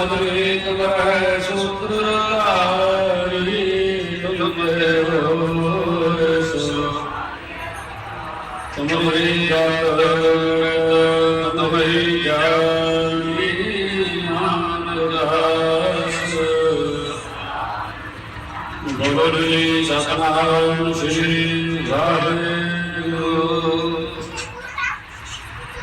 ਸਮਰੇ ਤੁਮਰੈ ਸੂਤਰ ਧਾਰੀ ਤੁਮਰੇ ਹੋਇ ਤੁਮਰੇ ਜਾਤ ਤੁਮਰੇ ਜਾਨੀ ਨਾਨਕ ਦਾਸ ਗੁਰੂ ਸਤਨਾਮ ਸ੍ਰੀ ਵਾਹਿਗੁਰੂ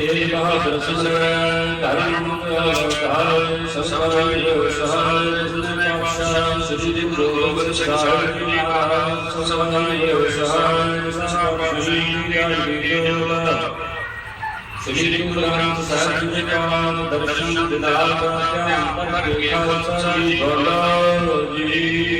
ਤੇਰੇ ਬਹਾਦਰ ਸੁੰਦਰ ਧਰਮ ਅਵਤਾਰ ਸਸਵਾਈ ਸਹਾਇ ਜਿਨੇ ਪਾਸ਼ਾ ਸ੍ਰੀ ਗੁਰੂ ਗੋਬਿੰਦ ਸਾਹਿਬ ਜੀ ਮਹਾਰਾਜ ਸਸਵਾਈ ਸਹਾਇ ਸਸਵਾਈ ਸ੍ਰੀ ਗਿਆਨ ਦੇਵ ਸ੍ਰੀ ਗੁਰੂ ਗ੍ਰੰਥ ਸਾਹਿਬ ਜੀ ਦਾ ਦਰਸ਼ਨ ਦਿਦਾਰ ਦਾ ਧਿਆਨ ਕਰਕੇ ਖਾਲਸਾ ਜੀ ਬੋਲੋ ਜੀ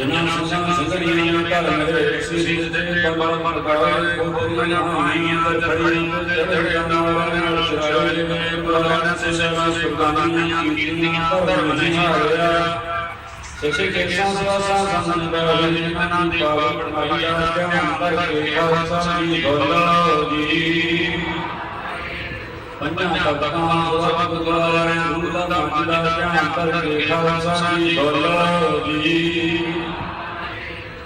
جنان سوزان سنگریاں پر میرے سید دے پر پر کرائے کوئیاں آئیں پر کھڑی چڑھیا نوارے شرائے میں پرانا سے شما سلطانیاں کیرنیاں پر منیا گیا سچے کے ساتھ ساتھ سمن بہلے منا دی بابڑ میا کیا پر کے خاصی بھلا جی پنجا تکاں سب گوارے دولا دا ملا کیا پر کے خاصی بھلا جی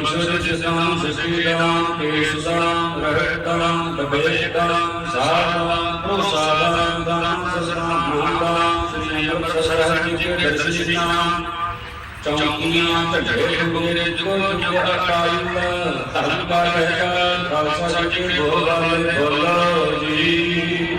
ਮਕਸਦ ਜਿਸਾਂ ਸ੍ਰੀਦਾਂ ਕੇਸ਼ਦਾਂ ਰਹਿਤਾਂ ਦਬੇਦਾਂ ਸਾਧਾਂ ਪ੍ਰੋਸਾਦਾਂ ਦਾਨ ਸਸਰਾਂ ਮਾਨਦਾਂ ਸ੍ਰੀ ਅੰਮ੍ਰਿਤਸਰ ਜੀ ਕੇ ਦਰਸ਼ਨਾਂ ਚੌਂਕੀਆਂ ਝੰਡੇ ਮੇਰੇ ਜੋ ਜੋ ਅਕਾਲ ਧਰਮ ਦਾ ਰਹਿਗਾ ਖਾਲਸਾ ਜੀ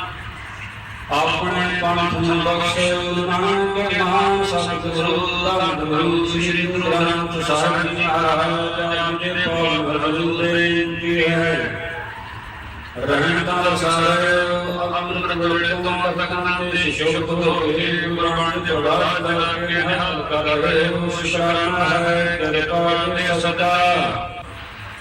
ਆਪਣੇ ਪੰਥ ਨੂੰ ਬਖਸ਼ੇ ਨਾਨਕ ਨਾਮ ਸਤਿਗੁਰੂ ਧੰਨ ਗੁਰੂ ਸ੍ਰੀ ਗੁਰੂ ਗ੍ਰੰਥ ਸਾਹਿਬ ਜੀ ਮਹਾਰਾਜ ਜੀ ਦੇ ਪਾਵਨ ਵਜੂ ਬੇਨਤੀ ਹੈ? ਰਹਿਣ ਦਾ ਸਾਰੇ ਅੰਮ੍ਰਿਤ ਵੇਲੇ ਤੋਂ ਤੱਕਾਂ ਦੇ ਸ਼ੁਭ ਹੋ ਕੇ ਗੁਰਬਾਣੀ ਦੇ ਕੇ ਹੱਲ ਕਰ ਰਹੇ ਹੋ ਸ਼ਰਨ ਹੈ ਤੇਰੇ ਦੇ ਸਦਾ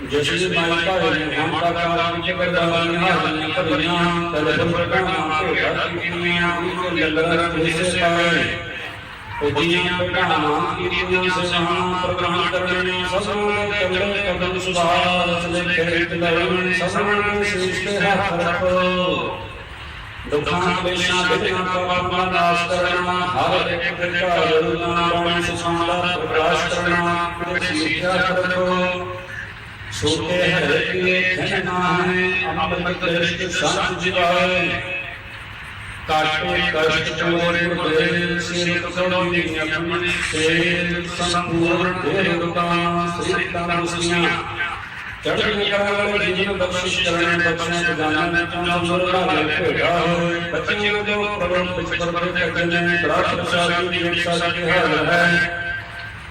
ਜਿਸ ਦੀ ਮਾਈ ਭਾਈ ਨੇ ਹਮ ਦਾ ਕਾਰਨ ਕਿ ਬਰਦਾਨੀਆਂ ਹਾਜ਼ਰੀਆਂ ਭਰੀਆਂ ਤਲਬ ਪ੍ਰਗਟਾਂ ਭੇਟਾ ਕੀਤੀਆਂ ਉਹ ਲੰਗਰਾਂ ਦੇ ਹਿੱਸੇ ਪਾਏ ਉਜੀਆਂ ਪ੍ਰਗਟਾਂ ਕੀਤੀਆਂ ਸਸਾਂ ਪ੍ਰਗ੍ਰਹਣ ਕਰਨੇ ਸਭਨਾਂ ਦੇ ਤਗੜੇ ਕਦਮ ਸੁਧਾਰ ਅਸਲੇ ਖੇਤ ਲੈਣ ਸਭਨਾਂ ਦੇ ਸੀਸ ਤੇ ਹੱਥ ਰੱਖੋ। ਦੁੱਖਾਂ ਕਲੇਸ਼ਾਂ ਬਿਨਾਂ ਪਾਪਾਂ ਦਾ ਨਾਸ਼ ਕਰਨਾ ਹਰ ਇੱਕ ਪ੍ਰਕਾਰ ਨਾਮ ਬਾਣੀ ਸੁਖਾਂ ਦਾ ਪ੍ਰਕਾਸ਼ ਕਰਨਾ ਤੇ ਸਿੱਖਿਆ ਕਰੋ ਛੋਟੇ ਹਰੇ ਕੇ ਖਣਾ ਹੈ ਅੰਮ੍ਰਿਤ ਦ੍ਰਿਸ਼ਟ ਸੰਤ ਜਿਵਾਏ ਕਾਟੇ ਕਸ਼ਟ ਚੋਰੇ ਬੁਰੇ ਸਿਰ ਕਸੋੜੀ ਦੀ ਆਪਣੀ ਸੇ ਸੰਪੂਰਨ ਦੇ ਰੁਕਾਂ ਸ੍ਰੀ ਤੰਦਰੁਸਤੀਆਂ ਚੜ੍ਹਦੀ ਕਲਾ ਵਾਲੇ ਜੀਵਨ ਬਖਸ਼ਿਸ਼ ਕਰਨ ਬਖਸ਼ਣ ਖਜ਼ਾਨਾ ਮੈਂ ਚੁਣਾ ਮੁਰਗਾ ਲੈ ਭੇੜਾ ਹੋਏ ਬੱਚਿਆਂ ਦੇ ਪਰਮ ਪਿਛ ਪਰਮ ਦੇ ਕੰਨੇ ਪ੍ਰਾਪਤ ਪ੍ਰਸਾਦ ਦੀ ਵਿਖਿਆ ਸਾਡੇ ਹਾਲ ਹੈ।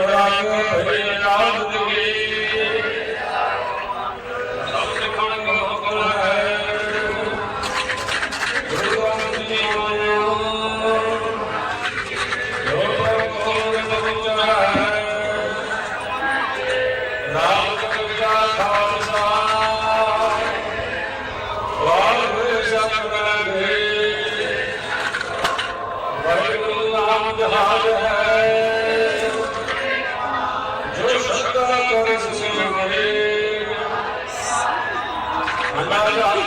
ولكن 大哥